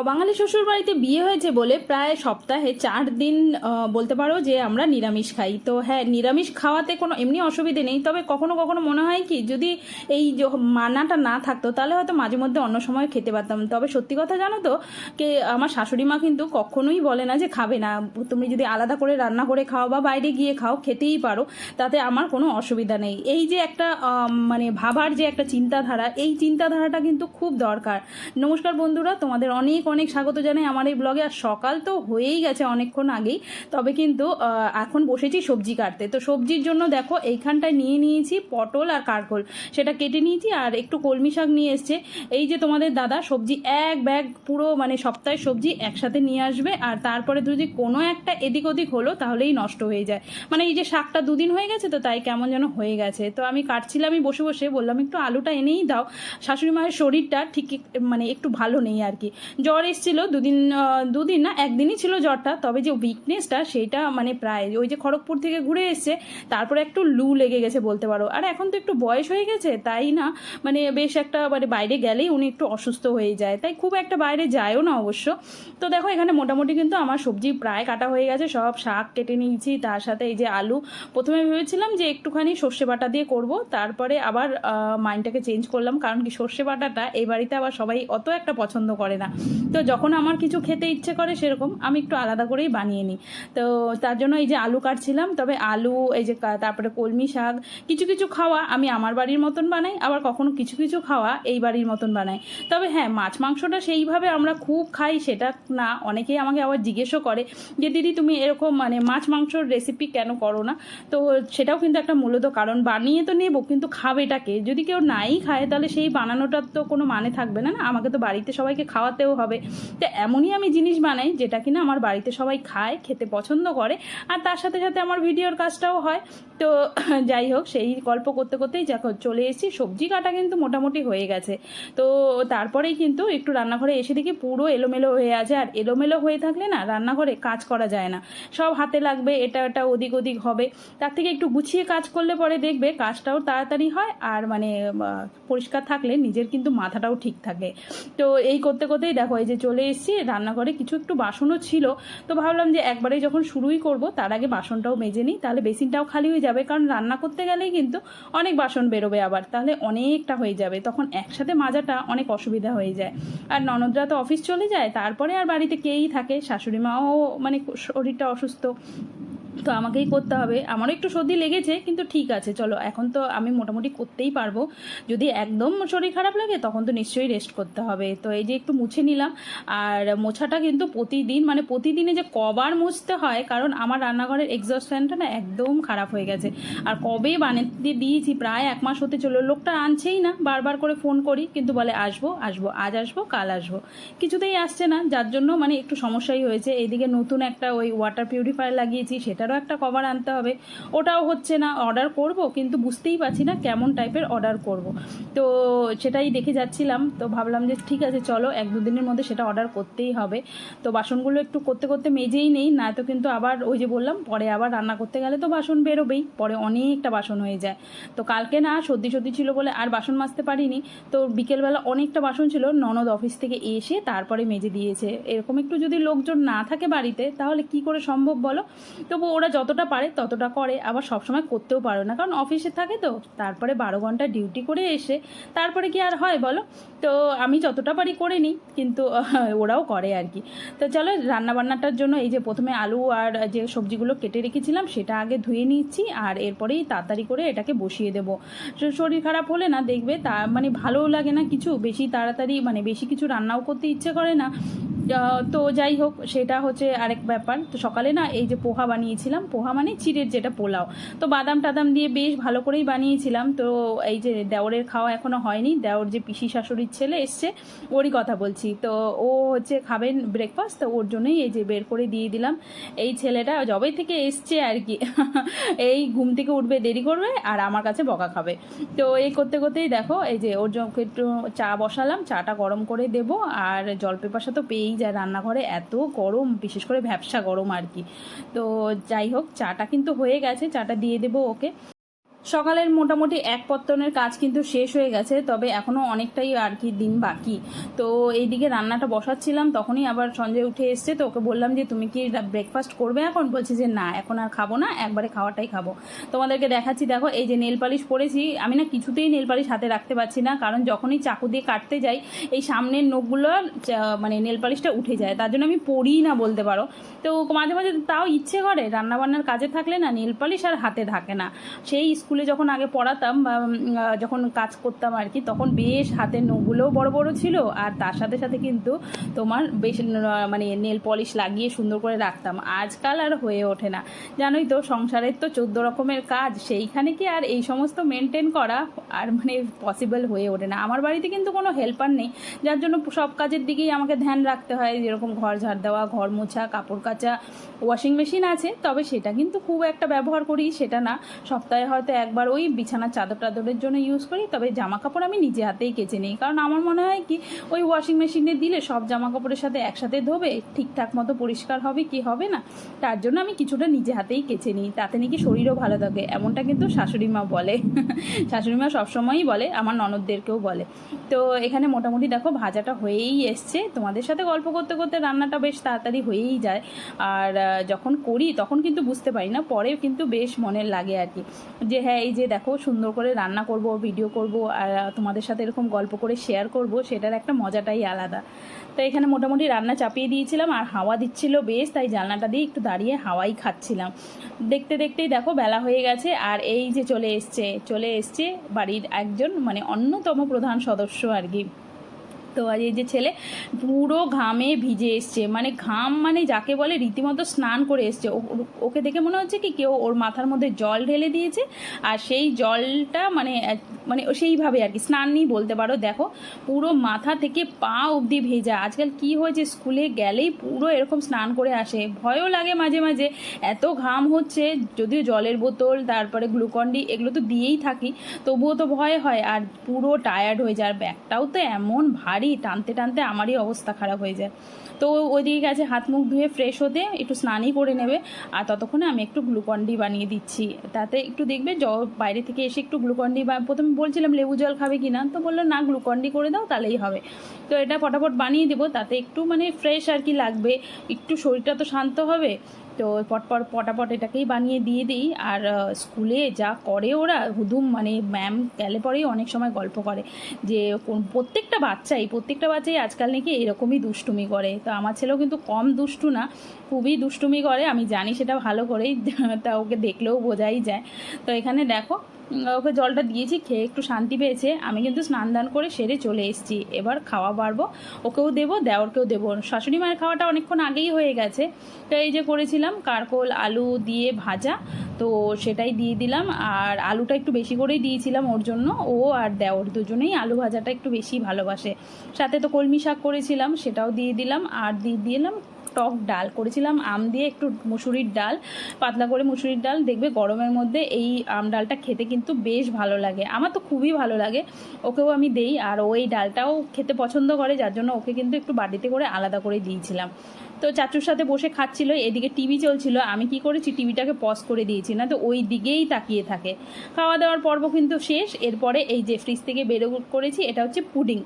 অবাঙালি শ্বশুর বাড়িতে বিয়ে হয়েছে বলে প্রায় সপ্তাহে চার দিন বলতে পারো যে আমরা নিরামিষ খাই। তো হ্যাঁ নিরামিষ খাওয়াতে কোনো এমনি অসুবিধে নেই, তবে কখনো কখনো মনে হয় কি, যদি এই মানাটা না থাকতো, তাহলে হয়তো মাঝে মধ্যে অন্য সময় খেতে পারতাম। তবে সত্যি কথা জানো তো, কে আমার শাশুড়ি মা কিন্তু কখনোই বলে না যে খাবে না। তুমি যদি আলাদা করে রান্না করে খাও বা বাইরে গিয়ে খাও, খেতেই পারো, তাতে আমার কোনো অসুবিধা নেই। এই যে একটা মানে ভাবার যে একটা চিন্তাধারা, এই চিন্তাধারাটা কিন্তু খুব দরকার। নমস্কার বন্ধুরা, তোমাদের অনেক অনেক স্বাগত জানাই আমার এই ব্লগে আর সকাল তো হয়েই গেছে অনেকক্ষণ আগেই, তবে কিন্তু এখন বসেছি সবজি কাটতে। তো সবজির জন্য দেখো, এইখানটায় নিয়ে নিয়েছি পটল আর কারকোল। সেটা কেটে নিয়েছি আর একটু কলমি শাক নিয়ে এসছে। এই যে তোমাদের দাদা, সবজি এক ব্যাগ পুরো মানে সপ্তাহের সবজি একসাথে নিয়ে আসবে। আর তারপরে যদি কোনো একটা এদিক ওদিক হলো, তাহলেই নষ্ট হয়ে যায়। মানে এই যে শাকটা দুদিন হয়ে গেছে তো, তাই কেমন যেন হয়ে গেছে। তো আমি কাটছিলামই বসে বসে, বললাম একটু আলুটা এনেই দাও। শাশুড়ি মায়ের শরীরটা ঠিক মানে একটু ভালো নেই আর কি। জ্বর এসেছিল, দুদিন দুদিন না, একদিনই ছিল জ্বরটা, তবে যে উইকনেসটা সেটা মানে প্রায় ওই যে খড়গপুর থেকে ঘুরে এসছে, তারপরে একটু লু লেগে গেছে বলতে পারো। আর এখন তো একটু বয়স হয়ে গেছে, তাই না? মানে বেশ একটা মানে বাইরে গেলেই উনি একটু অসুস্থ হয়ে যায়, তাই খুব একটা বাইরে যায়ও না অবশ্য। তো দেখো, এখানে মোটামুটি কিন্তু আমার সবজি প্রায় কাটা হয়ে গেছে, সব শাক কেটে নিয়েছি, তার সাথে এই যে আলু। প্রথমে ভেবেছিলাম যে একটুখানি সর্ষে বাটা দিয়ে করব, তারপরে আবার মাইন্ডটাকে চেঞ্জ করলাম, কারণ কি সর্ষে বাটাটা এই বাড়িতে আবার সবাই অত একটা পছন্দ করে না। তো যখন আমার কিছু খেতে ইচ্ছে করে সেরকম, আমি একটু আলাদা করেই বানিয়ে নিই। তো তার জন্য এই যে আলু কাটছিলাম, তবে আলু, এই যে তারপরে কলমি শাক, কিছু কিছু খাওয়া আমি আমার বাড়ির মতন বানাই, আবার কখনো কিছু কিছু খাওয়া এই বাড়ির মতন বানাই। তবে হ্যাঁ মাছ মাংসটা সেইভাবে আমরা খুব খাই, সেটা না, অনেকেই আমাকে আবার জিজ্ঞেসও করে যে, দিদি, তুমি এরকম মানে মাছ মাংসর রেসিপি কেন করো না? তো সেটাও কিন্তু একটা মূলত কারণ। বানিয়ে তো নেব, কিন্তু খাবেটাকে যদি কেউ নাই খায়, তাহলে সেই বানানোটার তো কোনো মানে থাকবে না না? আমাকে তো বাড়িতে সবাইকে খাওয়াতেও হবে। তো এমনই আমি জিনিস বানাই যেটা কিনা আমার বাড়িতে সবাই খায়, খেতে পছন্দ করে, আর তার সাথে সাথে আমার ভিডিওর কাজটাও হয়। তো যাই হোক, সেই গল্প করতে করতেই যখন চলে এসেছি। সবজি কাটা কিন্তু মোটামুটি হয়ে গেছে। তো তারপরেই কিন্তু একটু রান্নাঘরে এসে দেখি পুরো এলোমেলো হয়ে আছে। আর এলোমেলো হয়ে থাকলে না, রান্নাঘরে কাজ করা যায় না। সব হাতে লাগবে, এটা এটা ওদিক ওদিক হবে। তার থেকে একটু গুছিয়ে কাজ করলে পরে দেখবে কাজটাও তাড়াতাড়ি হয়, আর মানে পরিষ্কার থাকলে নিজের কিন্তু মাথাটাও ঠিক থাকে। তো এই করতে করতেই দেখো, এই যে চলে এসেছি রান্নাঘরে কিছু একটু বাসনও ছিল। তো ভাবলাম যে একবারে যখন শুরুই করব, তার আগে বাসনটাও মেজে নিই। তাহলে বেসিনটাও খালি হয়ে যাবে, কারণ রান্না করতে গেলেই কিন্তু অনেক বাসন বেরোবে আবার। তাহলে অনেকটা হয়ে যাবে। তখন একসাথে মাজাটা অনেক অসুবিধা হয়ে যায়। আর ননদরা তো অফিস চলে যায়, তারপরে আর বাড়িতে কেই থাকে। শাশুড়ি মাও মানে শরীরটা অসুস্থ। তো আমাকেই করতে হবে। আমারও একটু সর্দি লেগেছে, কিন্তু ঠিক আছে, চলো। এখন তো আমি মোটামুটি করতেই পারব। যদি একদম শরীর খারাপ লাগে, তখন তো নিশ্চয়ই রেস্ট করতে হবে। তো এই যে একটু মুছে নিলাম। আর মোছাটা কিন্তু প্রতিদিন মানে প্রতিদিনে যে কবার মুছতে হয়, কারণ আমার রান্নাঘরের এক্সস্ট ফ্যানটা না একদম খারাপ হয়ে গেছে। আর কবে বানিয়ে দিয়েছি, প্রায় এক মাস হতে চলো লোকটা আনছেই না, বারবার করে ফোন করি, কিন্তু বলে, আসব আসব, আজ আসব, কাল আসব। কিছুতেই আসছে না, যার জন্য মানে একটু সমস্যাই হয়েছে। এইদিকে নতুন একটা ওই ওয়াটার পিউরিফায়ার লাগিয়েছি সেটারও একটা কভার আনতে হবে। ওটাও হচ্ছে না অর্ডার করব, কিন্তু বুঝতেই পারছি না কেমন টাইপের অর্ডার করব। তো সেটাই দেখে যাচ্ছিলাম, তো ভাবলাম যে ঠিক আছে, চলো এক দুদিনের মধ্যে সেটা অর্ডার করতেই হবে। তো বাসনগুলো একটু করতে করতে মেজেই নেই, না তো কিন্তু আবার ওই যে বললাম, পরে আবার রান্না করতে গেলে তো বাসন বেরোবেই, পরে অনেকটা বাসন হয়ে যায়। তো কালকে না সর্দি সর্দি ছিল বলে আর বাসন মাজতে পারিনি, তো বিকেলবেলা অনেকটা বাসন ছিল, ননদ অফিস থেকে এসে তারপরে মেজে দিয়েছে। এরকম একটু যদি লোকজন না থাকে বাড়িতে, তাহলে কি করে সম্ভব বলো? তবু ওরা যতটা পারে ততটা করে, আবার সবসময় করতেও পারো না। কারণ অফিসে থাকে তো, তারপরে বারো ঘণ্টা ডিউটি করে এসে, তারপরে কি আর হয় বলো? তো আমি যতটা পারি করে নিই, কিন্তু ওরাও করে আর কি। তো চলো, রান্নাবান্নাটার জন্য এই যে প্রথমে আলু আর যে সবজিগুলো কেটে রেখেছিলাম, সেটা আগে ধুয়ে নিচ্ছি, আর এরপরেই তাড়াতাড়ি করে এটাকে বসিয়ে দেবো। শরীর খারাপ হলে না, দেখবে তা মানে ভালোও লাগে না কিছু, বেশি তাড়াতাড়ি মানে বেশি কিছু রান্নাও করতে ইচ্ছে করে না। তো যাই হোক, সেটা হচ্ছে আরেক ব্যাপার। তো সকালে না এই যে পোহা বানিয়েছিলাম, পোহা মানে চিড়ের যেটা পোলাও। তো বাদাম টাদাম দিয়ে বেশ ভালো করেই বানিয়েছিলাম। তো এই যে দেওরের খাওয়া এখনও হয়নি, দেওর যে পিসি শাশুড়ির ছেলে এসছে, ওরই কথা বলছি। তো ও হচ্ছে খাবেন ব্রেকফাস্ট তো ওর জন্যই এই যে বের করে দিয়ে দিলাম। এই ছেলেটা জবে থেকে এসছে আর কি। এই ঘুম থেকে উঠবে, দেরি করবে আর আমার কাছে বকা খাবে। তো এই করতে করতেই দেখো, এই যে ওর জন্য একটু চা বসালাম, চাটা গরম করে দেবো আর জলপেপাসা তো পেয়েই যায় রান্নাঘরে, এত গরম, বিশেষ করে ভ্যাবসা গরম আর কি। তো যাই হোক, চাটা কিন্তু হয়ে গেছে, চাটা দিয়ে দেবো ওকে। সকালের মোটামুটি এক পত্তনের কাজ কিন্তু শেষ হয়ে গেছে, তবে এখনও অনেকটাই আর কি দিন বাকি। তো এইদিকে রান্নাটা বসাচ্ছিলাম, তখনই আবার সঞ্জয় উঠে এসছে, তো ওকে বললাম যে, তুমি কি ব্রেকফাস্ট করবে এখন? বলছে যে, না, এখন আর খাব না, একবারে খাওয়াটাই খাব। তোমাদেরকে দেখাচ্ছি, দেখো, এই যে নেল পালিশ পরেছি, আমি না কিছুতেই নেল পালিশ হাতে রাখতে পারছি না, কারণ যখনই চাকু দিয়ে কাটতে যাই, এই সামনের নখগুলো মানে নেল পালিশটা উঠে যায়, তার জন্য আমি পরিই না বলতে পারো। তো মাঝে মাঝে তাও ইচ্ছে করে, রান্নাবান্নার কাজে থাকলে না নেল পালিশ আর হাতে থাকে না। সেই স্কুলে যখন আগে পড়াতাম বা যখন কাজ করতাম আর কি, তখন বেশ হাতের নখগুলোও বড় বড় ছিল আর তার সাথে সাথে কিন্তু তোমার বেশ মানে নেল পলিশ লাগিয়ে সুন্দর করে রাখতাম। আজকাল আর হয়ে ওঠে না। জানোই তো, সংসারের তো চোদ্দ রকমের কাজ, সেইখানে কি আর এই সমস্ত মেনটেন করা আর মানে পসিবল হয়ে ওঠে না। আমার বাড়িতে কিন্তু কোনো হেল্পার নেই, যার জন্য সব কাজের দিকেই আমাকে ধ্যান রাখতে হয়। যেরকম ঘর ঝাড় দেওয়া, ঘর মোছা, কাপড় কাচা ওয়াশিং মেশিন আছে, তবে সেটা কিন্তু খুব একটা ব্যবহার করি, সেটা না। সপ্তাহে হয়তো একবার ওই বিছানার চাদর টাদরের জন্য ইউজ করি, তবে জামা কাপড় আমি নিজে হাতেই কেচে নিই। কারণ আমার মনে হয় কি, ওই ওয়াশিং মেশিনে দিলে সব জামা কাপড়ের সাথে একসাথে ধোবে, ঠিকঠাক মতো পরিষ্কার হবে কি হবে না, তার জন্য আমি কিছুটা নিজে হাতেই কেচে নিই। তাতে নাকি শরীরও ভালো থাকে, এমনটা কিন্তু শাশুড়ি মা বলে। শাশুড়ি মা সবসময়ই বলে, আমার ননদদেরকেও বলে। তো এখানে মোটামুটি দেখো, ভাজাটা হয়েই এসছে। তোমাদের সাথে গল্প করতে করতে রান্নাটা বেশ তাড়াতাড়ি হয়েই যায়। আর যখন করি তখন কিন্তু বুঝতে পারি না, পরে কিন্তু বেশ মনের লাগে আর কি। যে হ্যাঁ এই যে দেখো, সুন্দর করে রান্না করব ভিডিও করব, আর তোমাদের সাথে এরকম গল্প করে শেয়ার করব, সেটার একটা মজাটাই আলাদা। তো এখানে মোটামুটি রান্না চাপিয়ে দিয়েছিলাম, আর হাওয়া দিচ্ছিল বেশ, তাই জানলাটা দিয়ে একটু দাঁড়িয়ে হাওয়াই খাচ্ছিলাম। দেখতে দেখতেই দেখো, বেলা হয়ে গেছে, আর এই যে চলে এসছে চলে এসছে বাড়ির একজন মানে অন্যতম প্রধান সদস্য আর কি। তো আর এই যে ছেলে পুরো ঘামে ভিজে এসছে। মানে ঘাম মানে যাকে বলে রীতিমতো স্নান করে এসছে। ওকে দেখে মনে হচ্ছে কি কেউ ওর মাথার মধ্যে জল ঢেলে দিয়েছে আর সেই জলটা মানে মানে সেইভাবে আর কি। স্নান নেই বলতে পারো, দেখো। পুরো মাথা থেকে পা অবধি ভেজা। আজকাল কি হয়েছে, স্কুলে গেলেই পুরো এরকম স্নান করে আসে। ভয়ও লাগে মাঝে মাঝে। এত ঘাম হচ্ছে, যদিও জলের বোতল, তারপরে গ্লুকন্ডি এগুলো তো দিয়েই থাকি। তবুও তো ভয় হয় আর পুরো টায়ার্ড হয়ে যায়। আর ব্যাগটাও তো এমন ভারী টানতে টানতে আমারই অবস্থা খারাপ হয়ে যায়। তো ওইদিকে গেছে, হাত মুখ ধুয়ে ফ্রেশ হতে একটু স্নানই করে নেবে। আর ততক্ষণে আমি একটু গ্লুকন্ডি বানিয়ে দিচ্ছি। তাতে একটু দেখবে জ, বাইরে থেকে এসে একটু গ্লুকন্ডি বা, প্রথমে বলছিলাম লেবু জল খাবে কি না তো বলল, না গ্লুকন্ডি করে দাও, তাহলেই হবে। তো এটা ফটাফট বানিয়ে দেবো, তাতে একটু মানে ফ্রেশ আর কি লাগবে। একটু শরীরটা তো শান্ত হবে। তো পটপট পটাপট এটাকেই বানিয়ে দিয়ে দিই। আর স্কুলে যা করে ওরা, হুদুম মানে ম্যাম গেলে পরেই অনেক সময় গল্প করে যে কোন প্রত্যেকটা বাচ্চাই প্রত্যেকটা বাচ্চাই আজকাল নাকি এরকমই দুষ্টুমি করে। তো আমার ছেলেও কিন্তু কম দুষ্টু না, খুবই দুষ্টুমি করে, আমি জানি সেটা ভালো করেই, তা ওকে দেখলেও বোঝাই যায়। তো এখানে দেখো ওকে জলটা দিয়েছি, খেয়ে একটু শান্তি পেয়েছে। আমি কিন্তু স্নান দান করে সেরে চলে এসেছি। এবার খাওয়া বাড়বো। ওকেও দেবো, দেওরকেও দেবো। শাশুড়ি মায়ের খাওয়াটা অনেকক্ষণ আগেই হয়ে গেছে। তো এই যে করেছিলাম, কারকোল, আলু দিয়ে ভাজা, তো সেটাই দিয়ে দিলাম। আর আলুটা একটু বেশি করেই দিয়েছিলাম ওর জন্য। ও আর দেওর দুজনেই আলু ভাজাটা একটু বেশি ভালোবাসে। সাথে তো কলমি শাক করেছিলাম, সেটাও দিয়ে দিলাম। আর দিয়ে দিলাম টক ডাল করেছিলাম, আম দিয়ে একটু মুসুরির ডাল, পাতলা করে মুসুরির ডাল। দেখবে গরমের মধ্যে এই আম ডালটা খেতে কিন্তু বেশ ভালো লাগে। আমার তো খুবই ভালো লাগে। ওকেও আমি দেই, আর ওই ডালটাও খেতে পছন্দ করে, যার জন্য ওকে কিন্তু একটু বাড়িতে করে আলাদা করে দিয়েছিলাম। তো চাচুর সাথে বসে খাচ্ছিল, এদিকে টিভি চলছিল, আমি কি করেছি, টিভিটাকে পজ করে দিয়েছি। না তো ওই দিকেই তাকিয়ে থাকে। খাওয়া দাওয়ার পর্ব কিন্তু শেষ, এরপরে এই যে ফ্রিজ থেকে বেরো করেছি, এটা হচ্ছে পুডিং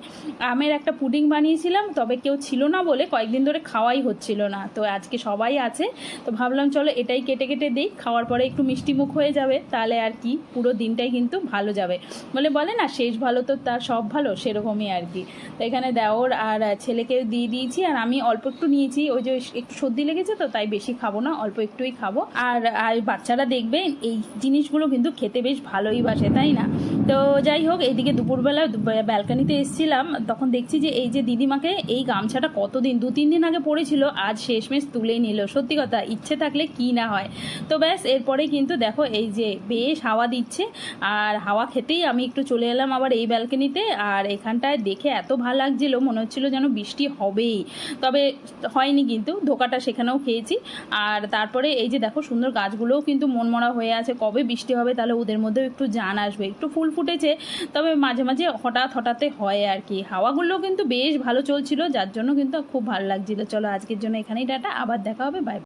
আমের একটা পুডিং বানিয়েছিলাম, তবে কেউ ছিল না বলে কয়েকদিন ধরে খাওয়াই হচ্ছিল না। তো আজকে সবাই আছে, তো ভাবলাম চলো এটাই কেটে কেটে দিই, খাওয়ার পরে একটু মিষ্টি মুখ হয়ে যাবে, তাহলে আর কি, পুরো দিনটাই কিন্তু ভালো যাবে। বলে বলে না, শেষ ভালো তো তার সব ভালো, সেরকমই আর কি। তো এখানে দেওর আর ছেলেকে দিয়ে দিয়েছি, আর আমি অল্প একটু নিয়েছি, ওই যে একটু সর্দি লেগেছে তো, তাই বেশি খাব না, অল্প একটুই খাব। আর আর বাচ্চারা দেখবে, এই জিনিসগুলো কিন্তু খেতে বেশ ভালোই বাসে, তাই না? তো যাই হোক এইদিকে দুপুরবেলা ব্যালকানিতে এসেছিলাম, তখন দেখছি যে এই যে দিদিমাকে এই গামছাটা কতদিন, দু, তিন দিন আগে পড়েছিল আজ শেষমেশ তুলেই নিল। সত্যি কথা, ইচ্ছে থাকলে কি না হয়। তো ব্যাস এরপরে কিন্তু দেখো, এই যে বেশ হাওয়া দিচ্ছে, আর হাওয়া খেতেই আমি একটু চলে এলাম আবার এই ব্যালকনিতে, আর এখানটায় দেখে এত ভালো লাগছিল, মনে হচ্ছিল যেন বৃষ্টি হবেই। তবে হয়নি কিন্তু ধোকাটা সেখানেও খেয়েছি। আর তারপরে এই যে দেখো সুন্দর গাছগুলোও কিন্তু মনমরা হয়ে আছে। কবে বৃষ্টি হবে তাহলে ওদের মধ্যেও একটু জান আসবে। একটু ফুল ফুটেছে, তবে মাঝে মাঝে হঠাৎ হঠাৎ হয় আর কি। হাওয়াগুলোও কিন্তু বেশ ভালো চলছিল, যার জন্য কিন্তু খুব ভালো লাগছিল। চলো আজকের জন্য এখানেই ডাটা আবার দেখা হবে বাই